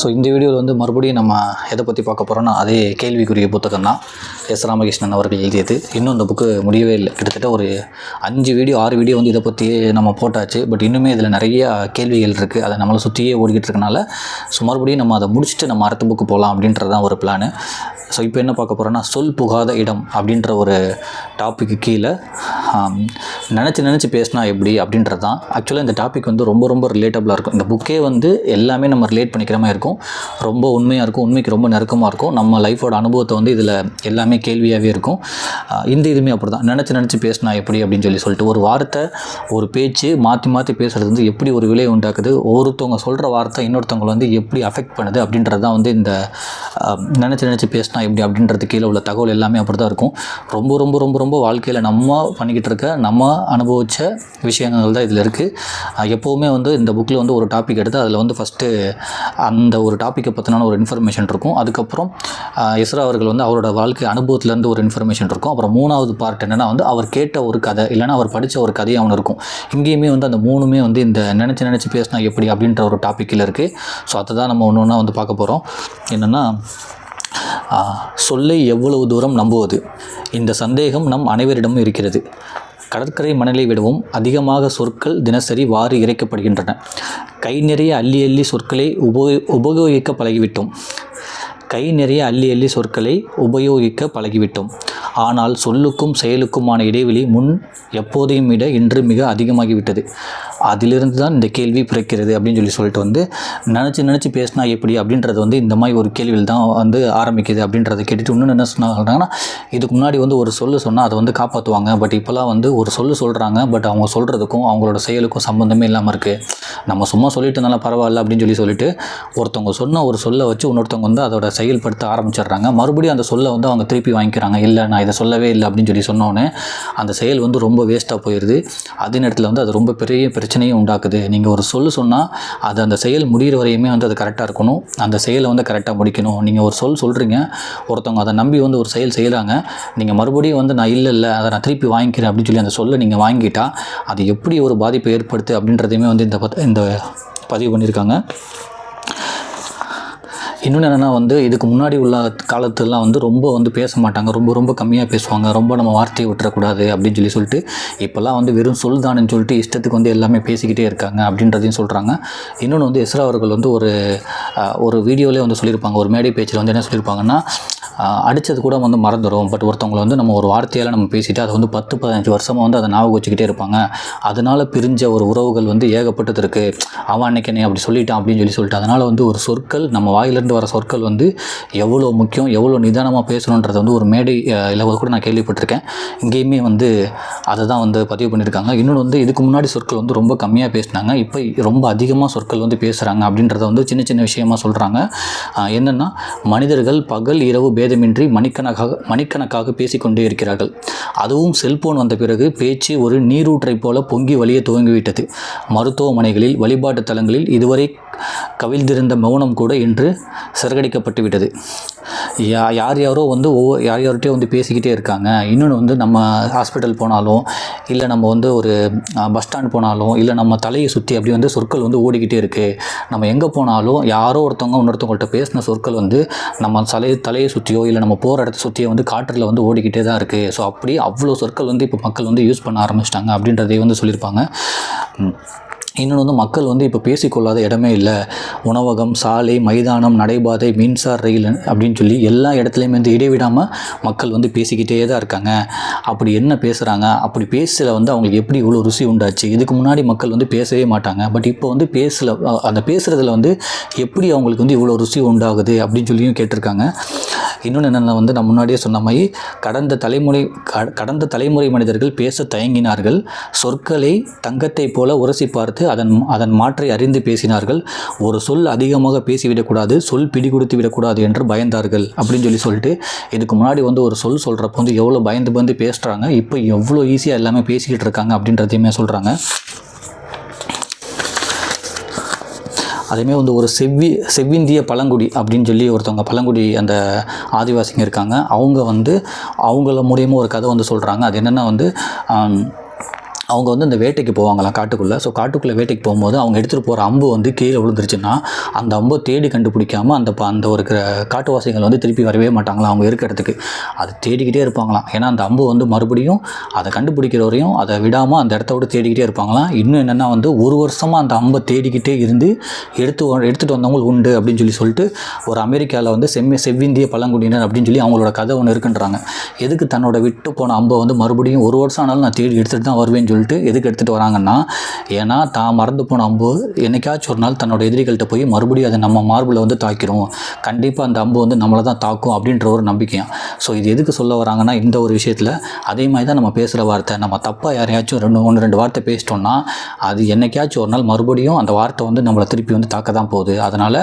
So இந்த வீடியோவில் வந்து மறுபடியும் நம்ம எதை பற்றி பார்க்க போகிறோம்னா அதே கேள்விக்குரிய புத்தகம் தான் எஸ். ராமகிருஷ்ணன் அவர்கள் எழுதியது. இன்னும் இந்த புக்கு முடியவே இல்லை. கிட்டத்தட்ட ஒரு அஞ்சு வீடியோ ஆறு வீடியோ வந்து இதை பற்றியே நம்ம போட்டாச்சு. பட் இன்னுமே இதில் நிறைய கேள்விகள் இருக்குது அதை நம்மளை சுற்றியே ஓடிக்கிட்டு இருக்கனால ஸோ மறுபடியும் நம்ம அதை முடிச்சுட்டு நம்ம அடுத்த புக்கு போகலாம் அப்படின்றது தான் ஒரு பிளான் ஸோ இப்போ என்ன பார்க்க போகிறோன்னா சொல் புகாத இடம் அப்படின்ற ஒரு டாப்பிக்கு கீழே நினச்சி நினச்சி பேசினா எப்படி அப்படின்றது தான். ஆக்சுவலாக இந்த டாபிக் வந்து ரொம்ப ரொம்ப ரிலேட்டபுளாக இருக்கும். இந்த புக்கே வந்து எல்லாமே நம்ம ரிலேட் பண்ணிக்கிற மாதிரி இருக்கும். ரொம்ப உண்மையாக இருக்கும். உண்மைக்கு ரொம்ப நெருக்கமாக இருக்கும். நம்ம லைஃபோட அனுபவத்தை வந்து இதில் எல்லாமே கேள்வியாகவே இருக்கும். இந்த இதுவுமே அப்படி தான் நினச்சி நினச்சி பேசினா எப்படி அப்படின்னு சொல்லி சொல்லிட்டு ஒரு வார்த்தை ஒரு பேச்சு மாற்றி மாற்றி பேசுகிறது வந்து எப்படி ஒரு விலையை உண்டாக்குது? ஒருத்தவங்க சொல்கிற வார்த்தை இன்னொருத்தவங்களை வந்து எப்படி அஃபெக்ட் பண்ணுது? அப்படின்றது தான் வந்து இந்த நினச்சி நினச்சி பேசினா எப்படி அப்படின்றது கீழே உள்ள தகவல் எல்லாமே அப்படி தான் இருக்கும். ரொம்ப ரொம்ப ரொம்ப ரொம்ப வாழ்க்கையில் நம்ம பண்ணிக்கிட்டு இருக்க நம்ம அனுபவித்த விஷயங்கள் தான் இதில் இருக்குது எப்போவுமே வந்து இந்த புக்கில் வந்து ஒரு டாபிக் எடுத்து அதில் வந்து ஃபஸ்ட்டு அந்த ஒரு டாப்பிக்கை பற்றின ஒரு இன்ஃபர்மேஷன் இருக்கும். அதுக்கப்புறம் இஸ்ரா அவர்கள் வந்து அவரோட வாழ்க்கை அனுபவத்துலேருந்து ஒரு இன்ஃபர்மேஷன் இருக்கும். அப்புறம் மூணாவது பார்ட் என்னென்னா வந்து அவர் கேட்ட ஒரு கதை இல்லைன்னா அவர் படித்த ஒரு கதையாக ஒன்று இருக்கும். இங்கேயுமே வந்து அந்த மூணுமே வந்து இந்த நினச்சி நினச்சி பேசினா எப்படி அப்படின்ற ஒரு டாப்பிக்கில் இருக்குது ஸோ அதை தான் நம்ம ஒன்று ஒன்றா வந்து பார்க்க போகிறோம் என்னென்னா சொல்லை எவ்வளவு தூரம் நம்புவது? இந்த சந்தேகம் நம் அனைவரிடமும் இருக்கிறது. கடற்கரை மணலை விடவும் அதிகமாக சொற்கள் தினசரி வாரி இறைக்கப்படுகின்றன. கை நிறைய அள்ளி அள்ளி சொற்களை உபயோ உபயோகிக்க பழகிவிட்டோம். கை நிறைய அள்ளி அள்ளி சொற்களை உபயோகிக்க பழகிவிட்டோம். ஆனால் சொல்லுக்கும் செயலுக்குமான இடைவெளி முன் எப்போதையும் விட இன்று மிக அதிகமாகிவிட்டது. அதிலிருந்து தான் இந்த கேள்வி பிறக்கிறது அப்படின்னு சொல்லி சொல்லிட்டு வந்து நினச்சி நினச்சி பேசினா எப்படி அப்படின்றது வந்து இந்த மாதிரி ஒரு கேள்வியில் தான் வந்து ஆரம்பிக்குது அப்படின்றத கேட்டுட்டு இன்னும் என்ன சொன்னாங்கன்னா இதுக்கு முன்னாடி வந்து ஒரு சொல்லு சொன்னால் அதை வந்து காப்பாற்றுவாங்க பட் இப்போலாம் வந்து ஒரு சொல்லு சொல்கிறாங்க பட் அவங்க சொல்கிறதுக்கும் அவங்களோட செயலுக்கும் சம்மந்தமே இல்லாமல் இருக்குது நம்ம சும்மா சொல்லிட்டு இருந்தாலும் பரவாயில்ல அப்படின்னு சொல்லி சொல்லிட்டு ஒருத்தவங்க சொன்ன ஒரு சொல்லை வச்சு இன்னொருத்தவங்க வந்து அதோட செயல்படுத்த ஆரம்பிச்சிடுறாங்க. மறுபடியும் அந்த சொல்லை வந்து அவங்க திருப்பி வாங்கிக்கிறாங்க. இல்லை நான் இதை சொல்லவே இல்லை அப்படின்னு சொல்லி சொன்னோன்னே அந்த செயல் வந்து ரொம்ப வேஸ்ட்டாக போயிடுது அதே நேரத்தில் வந்து அது ரொம்ப பெரிய பிரச்சனை பிரச்சனையும் உண்டாக்குது. நீங்கள் ஒரு சொல் சொன்னால் அது அந்த செயல் முடிகிற வரையுமே வந்து அது கரெக்டாக இருக்கணும். அந்த செயலை வந்து கரெக்டாக முடிக்கணும். நீங்கள் ஒரு சொல் சொல்கிறீங்க ஒருத்தவங்க அதை நம்பி வந்து ஒரு செயல் செய்கிறாங்க நீங்கள் மறுபடியும் வந்து நான் இல்லை இல்லை அதை நான் திருப்பி வாங்கிக்கிறேன் அப்படின்னு சொல்லி அந்த சொல்லை நீங்கள் வாங்கிட்டால் அது எப்படி ஒரு பாதிப்பை ஏற்படுத்து அப்படின்றதையுமே வந்து இந்த பத் இந்த பதிவு பண்ணியிருக்காங்க. இன்னொன்று என்னென்னா வந்து இதுக்கு முன்னாடி உள்ள காலத்துலலாம் வந்து ரொம்ப வந்து பேச மாட்டாங்க. ரொம்ப ரொம்ப கம்மியாக பேசுவாங்க. ரொம்ப நம்ம வார்த்தையை விட்டுறக்கூடாது அப்படின்னு சொல்லி சொல்லிட்டு இப்போல்லாம் வந்து வெறும் சொல்தானேன்னு சொல்லிட்டு இஷ்டத்துக்கு வந்து எல்லாமே பேசிக்கிட்டே இருக்காங்க அப்படின்றதையும் சொல்கிறாங்க இன்னொன்று வந்து எஸ்ரா அவர்கள் வந்து ஒரு ஒரு வீடியோலேயே வந்து சொல்லியிருப்பாங்க. ஒரு மேடை பேச்சில் வந்து என்ன சொல்லியிருப்பாங்கன்னா அடித்தது கூட வந்து மறந்துடும் பட் ஒருத்தவங்களை வந்து நம்ம ஒரு வார்த்தையால் நம்ம பேசிட்டு அதை வந்து பத்து பதினஞ்சு வருஷமாக வந்து அதை ஞாபகம் வச்சுக்கிட்டே இருப்பாங்க. அதனால் பிரிஞ்ச ஒரு உறவுகள் வந்து ஏகப்பட்டது இருக்குது அவன் அன்னைக்கு அப்படி சொல்லிட்டான் அப்படின்னு சொல்லி சொல்லிட்டு அதனால் வந்து ஒரு சொற்கள் நம்ம வாயிலிருந்து வர சொற்கள் வந்து எவ்வளோ முக்கியம் எவ்வளோ நிதானமாக பேசணுன்றது வந்து ஒரு மேடை ஆஹ் கூட நான் கேள்விப்பட்டிருக்கேன். இங்கேயுமே வந்து அதை தான் வந்து பதிவு பண்ணியிருக்காங்க. இன்னொன்று வந்து இதுக்கு முன்னாடி சொற்கள் வந்து ரொம்ப கம்மியாக பேசினாங்க. இப்போ ரொம்ப அதிகமாக சொற்கள் வந்து பேசுகிறாங்க அப்படின்றத வந்து சின்ன சின்ன விஷயமா சொல்கிறாங்க என்னென்னா மனிதர்கள் பகல் இரவு பேதமின்றி மணிக்கணக்காக மணிக்கணக்காக பேசிக்கொண்டே இருக்கிறார்கள். அதுவும் செல்போன் வந்த பிறகு பேச்சு ஒரு நீரூற்றை போல பொங்கி வழிய துவங்கிவிட்டது. மருத்துவமனைகளில் வழிபாட்டு தலங்களில் இதுவரை கவிழ்ந்திருந்த மௌனம் கூட இன்று சிறகடிக்கப்பட்டு விட்டது. யா யார் யாரோ வந்து ஒவ்வொரு யார் யார்கிட்டயோ வந்து பேசிக்கிட்டே இருக்காங்க. இன்னொன்று வந்து நம்ம ஹாஸ்பிட்டல் போனாலும் இல்லை நம்ம வந்து ஒரு பஸ் ஸ்டாண்ட் போனாலும் இல்லை நம்ம தலையை சுற்றி அப்படி வந்து சொற்கள் வந்து ஓடிக்கிட்டே இருக்குது நம்ம எங்கே போனாலும் யாரோ ஒருத்தவங்க இன்னொருத்தவங்கள்ட்ட பேசின சொற்கள் வந்து நம்ம தலை தலையை சுற்றியோ இல்லை நம்ம போகிற இடத்த சுற்றியோ வந்து காற்றில் வந்து ஓடிக்கிட்டே தான் இருக்குது ஸோ அப்படி அவ்வளோ சொற்கள் வந்து இப்போ மக்கள் வந்து யூஸ் பண்ண ஆரம்பிச்சிட்டாங்க அப்படின்றதே வந்து சொல்லியிருப்பாங்க. இன்னொன்று வந்து மக்கள் வந்து இப்போ பேசிக்கொள்ளாத இடமே இல்லை. உணவகம் சாலை மைதானம் நடைபாதை மின்சார ரயில் அப்படின்னு சொல்லி எல்லா இடத்துலையுமே வந்து இடைவிடாமல் மக்கள் வந்து பேசிக்கிட்டே தான் இருக்காங்க. அப்படி என்ன பேசுகிறாங்க அப்படி பேசல வந்து அவங்களுக்கு எப்படி இவ்வளோ ருசி உண்டாச்சு? இதுக்கு முன்னாடி மக்கள் வந்து பேசவே மாட்டாங்க. பட் இப்போ வந்து பேசல அந்த பேசுகிறதுல வந்து எப்படி அவங்களுக்கு வந்து இவ்வளோ ருசி உண்டாகுது அப்படின்னு சொல்லியும் கேட்டிருக்காங்க. இன்னொன்று என்னென்ன வந்து நான் முன்னாடியே சொன்ன மாதிரி கடந்த தலைமுறை க- கடந்த தலைமுறை மனிதர்கள் பேச தயங்கினார்கள். சொற்களை தங்கத்தைப் போல உரசி பார்த்து அதன் அதன் மாற்றை அறிந்து பேசினார்கள். ஒரு சொல் அதிகமாக பேசிவிடக்கூடாது சொல் பிடி கொடுத்து விடக்கூடாது என்று பயந்தார்கள் அப்படின்னு சொல்லி சொல்லிட்டு இதுக்கு முன்னாடி வந்து ஒரு சொல் சொல்கிறப்ப வந்து எவ்வளோ பயந்து பயந்து பேசுகிறாங்க இப்போ எவ்வளோ ஈஸியாக எல்லாமே பேசிக்கிட்டு இருக்காங்க அப்படின்றதையுமே சொல்கிறாங்க அதேமாதிரி வந்து ஒரு செவ்வி செவ்விந்திய பழங்குடி அப்படின்னு சொல்லி ஒருத்தவங்க பழங்குடி அந்த ஆதிவாசிங்க இருக்காங்க. அவங்க வந்து அவங்கள மூலியமாக ஒரு கதை வந்து சொல்கிறாங்க அது என்னென்னா வந்து அவங்க வந்து இந்த வேட்டைக்கு போவாங்களாம் காட்டுக்குள்ளே. ஸோ காட்டுக்குள்ளே வேட்டைக்கு போகும்போது அவங்க எடுத்துகிட்டு போகிற அம்பு வந்து கீழே விழுந்துருச்சுன்னா அந்த அம்பை தேடி கண்டுபிடிக்காமல் அந்த ப- அந்த ஒரு காட்டுவாசிகள் வந்து திருப்பி வரவே மாட்டாங்களாம் அவங்க இருக்க இடத்துக்கு. அது தேடிக்கிட்டே இருப்பாங்களாம். ஏன்னா அந்த அம்பு வந்து மறுபடியும் அதை கண்டுபிடிக்கிற வரையும் அதை விடாமல் அந்த இடத்த விட்டு தேடிக்கிட்டே இருப்பாங்களாம். இன்னும் என்னென்னா வந்து ஒரு வருஷமாக அந்த அம்பை தேடிக்கிட்டே இருந்து எடுத்து எடுத்துகிட்டு வந்தவங்க உண்டு அப்படின்னு சொல்லி சொல்லிட்டு ஒரு அமெரிக்காவில் வந்து செம்ம செவ்விந்திய பழங்குடியினர் அப்படின்னு சொல்லி அவங்களோட கதை ஒன்று இருக்குன்றாங்க. எதுக்கு தன்னோட விட்டு போன அம்பை வந்து மறுபடியும் ஒரு வருஷம் ஆனாலும் நான் தேடி எடுத்துகிட்டு தான் வருவேன்னு சொல்லிட்டு எதுக்கு எடுத்துகிட்டு வராங்கன்னா ஏன்னா தான் மறந்து போன அம்பு என்னைக்காச்சும் ஒரு நாள் தன்னோட எதிரிகள்கிட்ட போய் மறுபடியும் அதை நம்ம மார்பில் வந்து தாக்கிரும். கண்டிப்பாக அந்த அம்பு வந்து நம்மளை தான் தாக்கும் அப்படின்ற ஒரு நம்பிக்கையும் ஸோ இது எதுக்கு சொல்ல வராங்கன்னா இந்த ஒரு விஷயத்தில் அதே மாதிரி தான் நம்ம பேசுகிற வார்த்தை. நம்ம தப்பாக யாரையாச்சும் ரெண்டு ஒன்று ரெண்டு வார்த்தை பேசிட்டோம்னா அது என்னைக்காச்சும் ஒரு நாள் மறுபடியும் அந்த வார்த்தை வந்து நம்மளை திருப்பி வந்து தாக்க தான் போகுது. அதனால்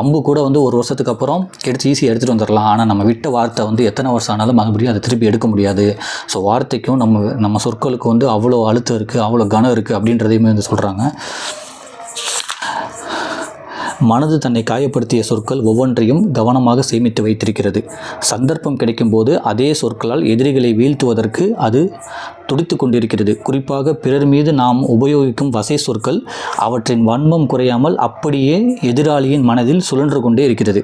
அம்பு கூட வந்து ஒரு வருஷத்துக்கு அப்புறம் எடுத்து ஈஸியாக எடுத்துகிட்டு வந்துடலாம் ஆனால் நம்ம விட்ட வார்த்தை வந்து எத்தனை வருஷம் ஆனாலும் மறுபடியும் அதை திருப்பி எடுக்க முடியாது. ஸோ வார்த்தைக்கும் நம்ம நம்ம சொற்களுக்கு வந்து அவ்வளோ அழுத்தம் இருக்குது அவ்வளோ கனம் இருக்குது அப்படின்றதையுமே வந்து சொல்கிறாங்க மனது தன்னை காயப்படுத்திய சொற்கள் ஒவ்வொன்றையும் கவனமாக சேமித்து வைத்திருக்கிறது. சந்தர்ப்பம் கிடைக்கும்போது அதே சொற்களால் எதிரிகளை வீழ்த்துவதற்கு அது துடித்து கொண்டிருக்கிறது. குறிப்பாக பிறர் மீது நாம் உபயோகிக்கும் வசை சொற்கள் அவற்றின் வன்மம் குறையாமல் அப்படியே எதிராளியின் மனதில் சுழன்று கொண்டே இருக்கிறது.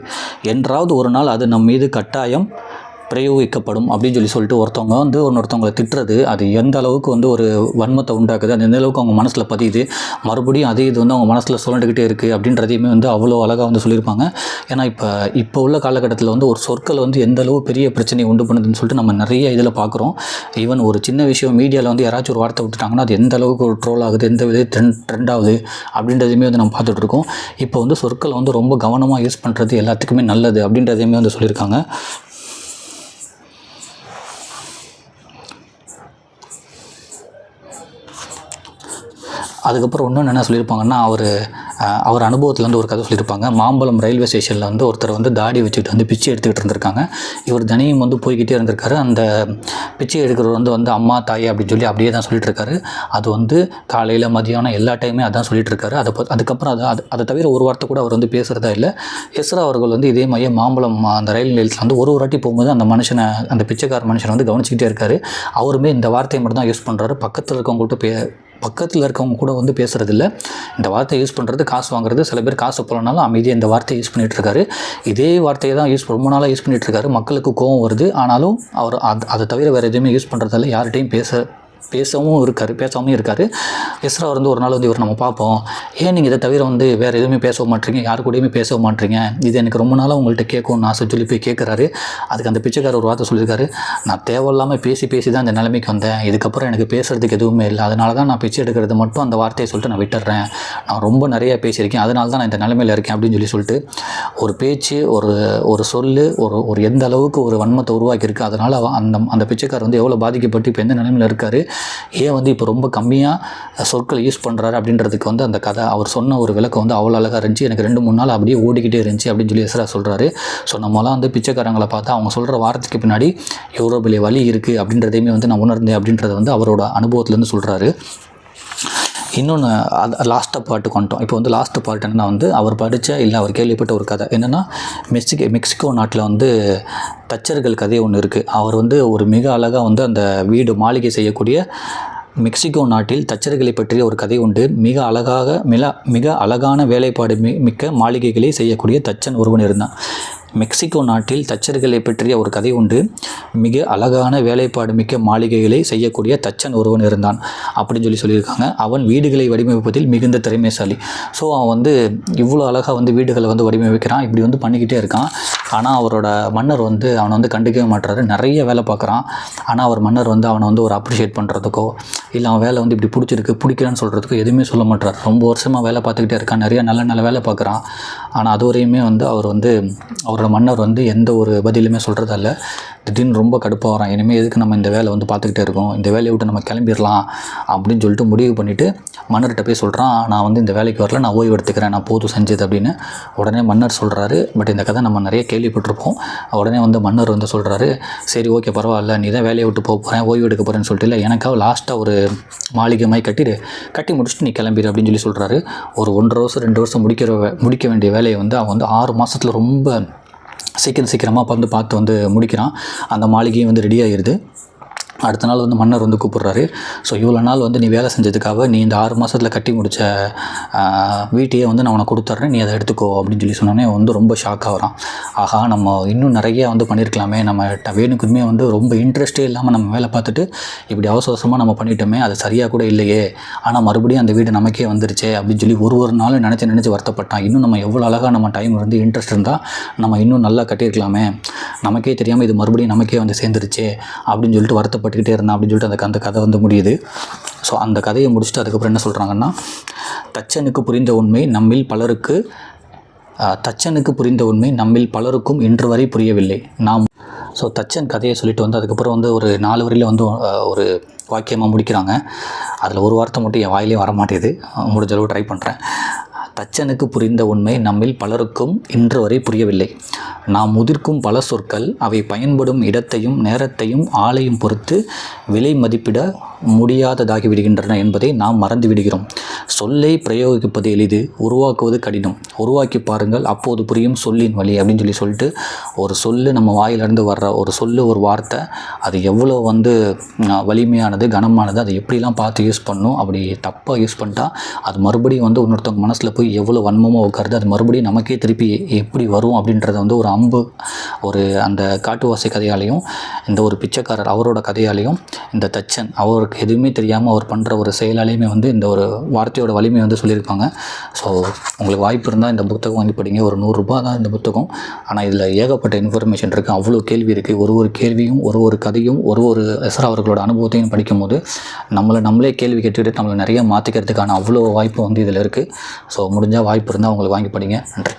என்றாவது ஒரு நாள் அது நம் மீது கட்டாயம் பிரயோகிக்கப்படும் அப்படின்னு சொல்லி சொல்லிட்டு ஒருத்தவங்க வந்து இன்னொருத்தவங்களை திட்டுறது அது எந்த அளவுக்கு வந்து ஒரு வன்மத்தை உண்டாக்குது அது எந்த அளவுக்கு அவங்க மனசில் பதியுது மறுபடியும் அதே இது வந்து அவங்க மனசில் சுழண்டுக்கிட்டே இருக்குது அப்படின்றதையுமே வந்து அவ்வளோ அழகாக வந்து சொல்லியிருப்பாங்க. ஏன்னா இப்போ இப்போ உள்ள காலகட்டத்தில் வந்து ஒரு சொற்கள் வந்து எந்த அளவு பெரிய பிரச்சனையை உண்டு பண்ணுதுன்னு சொல்லிட்டு நம்ம நிறைய இதில் பார்க்குறோம் ஈவன் ஒரு சின்ன விஷயம் மீடியாவில் வந்து யாராச்சும் ஒரு வார்த்தை விட்டுட்டாங்கன்னா அது எந்த அளவுக்கு ஒரு ட்ரோல் ஆகுது எந்த வித ட்ரெண்ட் ட்ரெண்ட் ஆகுது அப்படின்றதையுமே வந்து நம்ம பார்த்துட்டு இருக்கோம். இப்போ வந்து சொற்களை வந்து ரொம்ப கவனமாக யூஸ் பண்ணுறது எல்லாத்துக்குமே நல்லது அப்படின்றதையுமே வந்து சொல்லியிருக்காங்க. அதுக்கப்புறம் இன்னொன்று என்ன சொல்லியிருப்பாங்கன்னா அவர் அவர் அனுபவத்தில் வந்து ஒரு கதை சொல்லியிருப்பாங்க. மாம்பழம் ரயில்வே ஸ்டேஷனில் வந்து ஒருத்தர் வந்து தாடி வச்சுக்கிட்டு வந்து பிச்சை எடுத்துக்கிட்டு இருந்திருக்காங்க. இவர் தனியும் வந்து போய்கிட்டே இருந்திருக்காரு. அந்த பிச்சை எடுக்கிறவர் வந்து வந்து அம்மா தாய் அப்படின்னு சொல்லி அப்படியே தான் சொல்லிட்டு இருக்காரு அது வந்து காலையில் மதியானம் எல்லா டைமே அதான் சொல்லிட்டு இருக்காரு அதை அதுக்கப்புறம் அது அது அதை தவிர ஒரு வார்த்தை கூட அவர் வந்து பேசுகிறதா இல்லை. எஸ்ரா அவர்கள் வந்து இதே மாதிரியே மாம்பழம் அந்த ரயில் நிலையத்தில் வந்து ஒரு ஒரு வாட்டி போகும்போது அந்த மனுஷனை அந்த பிச்சைக்கார மனுஷனை வந்து கவனிச்சிக்கிட்டே இருக்காரு. அவருமே இந்த வார்த்தையை மட்டும் தான் யூஸ் பண்ணுறாரு பக்கத்தில் இருக்கவங்கள்ட்ட பே பக்கத்தில் இருக்கவங்க கூட வந்து பேசுகிறதில்ல இந்த வார்த்தை யூஸ் பண்ணுறது காசு வாங்குறது சில பேர் காசு போலனாலும் அமைதியாக இந்த வார்த்தையை யூஸ் பண்ணிகிட்ருக்காரு இதே வார்த்தையை தான் யூஸ் ரொம்ப நாளாக யூஸ் பண்ணிகிட்ருக்காரு மக்களுக்கு கோவம் வருது. ஆனாலும் அவர் அது அதை தவிர வேறு எதுவுமே யூஸ் பண்ணுறதில்ல யார்கிட்டையும் பேச பேசவும் இருக்காரு பேசாமல் இருக்காரு. எஸ்ரா வந்து ஒரு நாள் வந்து இவர் நம்ம பார்ப்போம். ஏன் நீங்கள் இதை தவிர வந்து வேறு எதுவுமே பேச மாட்டீங்க? யாரு கூடயுமே பேச மாட்டீங்க? இது எனக்கு ரொம்ப நாளாக உங்கள்கிட்ட கேட்கும்னு ஆசை சொல்லி போய் கேட்குறாரு அதுக்கு அந்த பிச்சைக்காரர் ஒரு வார்த்தை சொல்லியிருக்காரு நான் தேவையில்லாமல் பேசி பேசி தான் இந்த நிலைமைக்கு வந்தேன். இதுக்கப்புறம் எனக்கு பேசுறதுக்கு எதுவுமே இல்லை. அதனால தான் நான் பிச்சை எடுக்கிறது மட்டும் அந்த வார்த்தையை சொல்லிட்டு நான் விட்டுறேன். நான் ரொம்ப நிறையா பேசியிருக்கேன். அதனால தான் நான் இந்த நிலைமையில் இருக்கேன் அப்படின்னு சொல்லி சொல்லிட்டு ஒரு பேச்சு ஒரு ஒரு சொல்லு ஒரு ஒரு எந்த அளவுக்கு ஒரு வன்மத்தை உருவாக்கியிருக்கு அதனால் அந்த அந்த பிச்சைக்காரர் வந்து எவ்வளோ பாதிக்கப்பட்டு இப்போ எந்த நிலைமையில் இருக்காரு ஏன் வந்து இப்போ ரொம்ப கம்மியாக சொற்களை யூஸ் பண்ணுறாரு அப்படின்றதுக்கு வந்து அந்த கதை அவர் சொன்ன ஒரு விளக்கம் வந்து அவ்வளோ அழகாக இருந்துச்சு. எனக்கு ரெண்டு மூணு நாள் அப்படியே ஓடிக்கிட்டே இருந்துச்சு அப்படின்னு சொல்லி எஸ்ரா சொல்கிறாரு ஸோ நம்மலாம் வந்து பிச்சைக்காரங்களை பார்த்தா அவங்க சொல்கிற வாரத்துக்கு பின்னாடி எவ்வளோ பெரிய வலி இருக்குது அப்படின்றதையுமே வந்து நான் உணர்ந்தேன் அப்படின்றத வந்து அவரோட அனுபவத்துலேருந்து சொல்கிறாரு இன்னொன்று அது லாஸ்ட்டை பாட்டுக்கு வந்துட்டோம் இப்போ வந்து லாஸ்ட் பாட்டு என்னென்னா வந்து அவர் படித்த இல்லை அவர் கேள்விப்பட்ட ஒரு கதை. என்னென்னா மெக்சிகோ மெக்சிகோ நாட்டில் வந்து தச்சர்கள் கதை ஒன்று இருக்குது அவர் வந்து ஒரு மிக அழகாக வந்து அந்த வீடு மாளிகை செய்யக்கூடிய மெக்சிகோ நாட்டில் தச்சர்களை பற்றிய ஒரு கதை உண்டு. மிக அழகாக மிக மிக அழகான வேலைப்பாடு மி மிக்க மாளிகைகளை செய்யக்கூடிய தச்சன் ஒருவன் இருந்தான். மெக்சிகோ நாட்டில் தச்சர்களை பற்றிய ஒரு கதை உண்டு. மிக அழகான வேலைப்பாடு மிக்க மாளிகைகளை செய்யக்கூடிய தச்சன் ஒருவன் இருந்தான் அப்படின்னு சொல்லி சொல்லியிருக்காங்க. அவன் வீடுகளை வடிவமைப்பதில் மிகுந்த திறமைசாலி. ஸோ அவன் வந்து இவ்வளோ அழகாக வந்து வீடுகளை வந்து வடிவமைக்கிறான் இப்படி வந்து பண்ணிக்கிட்டே இருக்கான். ஆனால் அவரோட மன்னர் வந்து அவனை வந்து கண்டுக்கவே மாட்டுறாரு நிறைய வேலை பார்க்குறான். ஆனால் அவர் மன்னர் வந்து அவனை வந்து ஒரு அப்ரிஷியேட் பண்ணுறதுக்கோ இல்லை அவன் வேலை வந்து இப்படி பிடிச்சிருக்கு பிடிக்கலன்னு சொல்கிறதுக்கோ எதுவுமே சொல்ல மாட்டார் ரொம்ப வருஷமாக வேலை பார்த்துக்கிட்டே இருக்கான். நிறைய நல்ல நல்ல வேலை பார்க்குறான். ஆனால் அது வரையுமே வந்து அவர் வந்து அவர் அவரோட மன்னர் வந்து எந்த ஒரு பதிலுமே சொல்கிறதில்ல திடீர்னு ரொம்ப கடுப்பாக வரான். இனிமேல் எதுக்கு நம்ம இந்த வேலை வந்து பார்த்துக்கிட்டே இருக்கோம்? இந்த வேலையை விட்டு நம்ம கிளம்பிடலாம் அப்படின்னு சொல்லிட்டு முடிவு பண்ணிவிட்டு மன்னர்கிட்ட போய் சொல்கிறான் நான் வந்து இந்த வேலைக்கு வரல நான் ஓய்வு எடுத்துக்கிறேன் நான் போதும் செஞ்சது அப்படின்னு. உடனே மன்னர் சொல்கிறாரு பட் இந்த கதை நம்ம நிறைய கேள்விப்பட்டிருப்போம். உடனே வந்து மன்னர் வந்து சொல்கிறாரு சரி ஓகே பரவாயில்ல நீ தான் வேலையை விட்டு போக போகிறேன் ஓய்வு எடுக்க போகிறேன்னு சொல்லிட்டு இல்லை எனக்காக லாஸ்ட்டாக ஒரு மாளிகை மாதிரி கட்டிடு. கட்டி முடிச்சுட்டு நீ கிளம்பிடு அப்படின்னு சொல்லி சொல்கிறாரு ஒரு ஒன்றரை வருஷம் ரெண்டு வருஷம் முடிக்கிற முடிக்க வேண்டிய வேலையை வந்து அவன் வந்து ஆறு மாதத்தில் ரொம்ப சீக்கிரம் சீக்கிரமாக வந்து பார்த்து வந்து முடிக்கிறான். அந்த மாளிகையும் வந்து ரெடி ஆகிடுது அடுத்த நாள் வந்து மன்னர் வந்து கூப்பிட்றாரு. ஸோ இவ்வளோ நாள் வந்து நீ வேலை செஞ்சதுக்காக நீ இந்த ஆறு மாதத்தில் கட்டி முடித்த வீட்டையே வந்து நான் உனக்கு கொடுத்துட்றேன். நீ அதை எடுத்துக்கோ அப்படின்னு சொல்லி சொன்னோன்னே வந்து ரொம்ப ஷாக் ஆகிறான் ஆஹா நம்ம இன்னும் நிறைய வந்து பண்ணியிருக்கலாமே நம்ம வேணுக்குமே வந்து ரொம்ப இன்ட்ரெஸ்ட்டே இல்லாமல் நம்ம வேலை பார்த்துட்டு இப்படி அவசர அவசரமாக நம்ம பண்ணிட்டோமே அது சரியாக கூட இல்லையே. ஆனால் மறுபடியும் அந்த வீடு நமக்கே வந்துருச்சே அப்படின்னு சொல்லி ஒரு ஒரு நாளும் நினச்சி நினச்சி வருத்தப்பட்டான். இன்னும் நம்ம எவ்வளோ அழகாக நம்ம டைம் இருந்து இன்ட்ரெஸ்ட் இருந்தால் நம்ம இன்னும் நல்லா கட்டியிருக்கலாமே. நமக்கே தெரியாமல் இது மறுபடியும் நமக்கே வந்து சேர்ந்துருச்சே அப்படின்னு சொல்லிட்டு வருத்தப்பட்டு கஷ்டப்பட்டுக்கிட்டே இருந்தான் அப்படின்னு சொல்லிட்டு அந்த அந்த கதை வந்து முடியுது. ஸோ அந்த கதையை முடிச்சுட்டு அதுக்கப்புறம் என்ன சொல்கிறாங்கன்னா தச்சனுக்கு புரிந்த உண்மை நம்மில் பலருக்கு தச்சனுக்கு புரிந்த உண்மை நம்மில் பலருக்கும் இன்று வரை புரியவில்லை. நாம் ஸோ தச்சன் கதையை சொல்லிட்டு வந்து அதுக்கப்புறம் வந்து ஒரு நாலு வரையில் வந்து ஒரு வாக்கியமாக முடிக்கிறாங்க. அதில் ஒரு வார்த்தை மட்டும் என் வாயிலே வர மாட்டேது முடிஞ்சளவு ட்ரை பண்ணுறேன் தச்சனுக்கு புரிந்த உண்மை நம்மில் பலருக்கும் இன்று வரை புரியவில்லை. நாம் முதிர்க்கும் பல சொற்கள் அவை பயன்படும் இடத்தையும் நேரத்தையும் ஆளையும் பொறுத்து விலை மதிப்பிட முடியாததாகி விடுகின்றன என்பதை நாம் மறந்து விடுகிறோம். சொல்லை பிரயோகிப்பது எளிது உருவாக்குவது கடினம். உருவாக்கி பாருங்கள் அப்போது புரியும் சொல்லின் வழி அப்படின்னு சொல்லி சொல்லிட்டு ஒரு சொல்லு நம்ம வாயிலிருந்து வர்ற ஒரு சொல்லு ஒரு வார்த்தை அது எவ்வளோ வந்து வலிமையானது கனமானது அதை எப்படிலாம் பார்த்து யூஸ் பண்ணும் அப்படி தப்பாக யூஸ் பண்ணிட்டா அது மறுபடியும் வந்து இன்னொருத்தவங்க மனசில் போய் எவ்வளோ வன்மமாக உட்காருது அது மறுபடியும் நமக்கே திருப்பி எப்படி வரும் அப்படின்றத வந்து ஒரு அம்பு ஒரு அந்த காட்டுவாசி கதையாலையும் இந்த ஒரு பிச்சைக்காரர் அவரோட கதையாலையும் இந்த தச்சன் அவருக்கு எதுவுமே தெரியாமல் அவர் பண்ணுற ஒரு செயலாலையுமே வந்து இந்த ஒரு வார்த்தையோட வலிமை வந்து சொல்லியிருப்பாங்க. ஸோ உங்களுக்கு வாய்ப்பு இருந்தால் இந்த புத்தகம் வாங்கி படிங்க. ஒரு நூறுரூபா தான் இந்த புத்தகம். ஆனால் இதில் ஏகப்பட்ட இன்ஃபர்மேஷன் இருக்குது அவ்வளோ கேள்வி இருக்குது ஒரு ஒரு கேள்வியும் ஒரு ஒரு கதையும் ஒரு ஒரு எஸ்ரா அவர்களோட அனுபவத்தையும் படிக்கும்போது நம்மளை நம்மளே கேள்வி கேட்டுக்கிட்டு நம்மளை நிறைய மாற்றிக்கிறதுக்கான அவ்வளோ வாய்ப்பு வந்து இதில் இருக்குது ஸோ முடிஞ்சால் வாய்ப்பு இருந்தால் உங்களுக்கு வாங்கி படிங்க. நன்றி.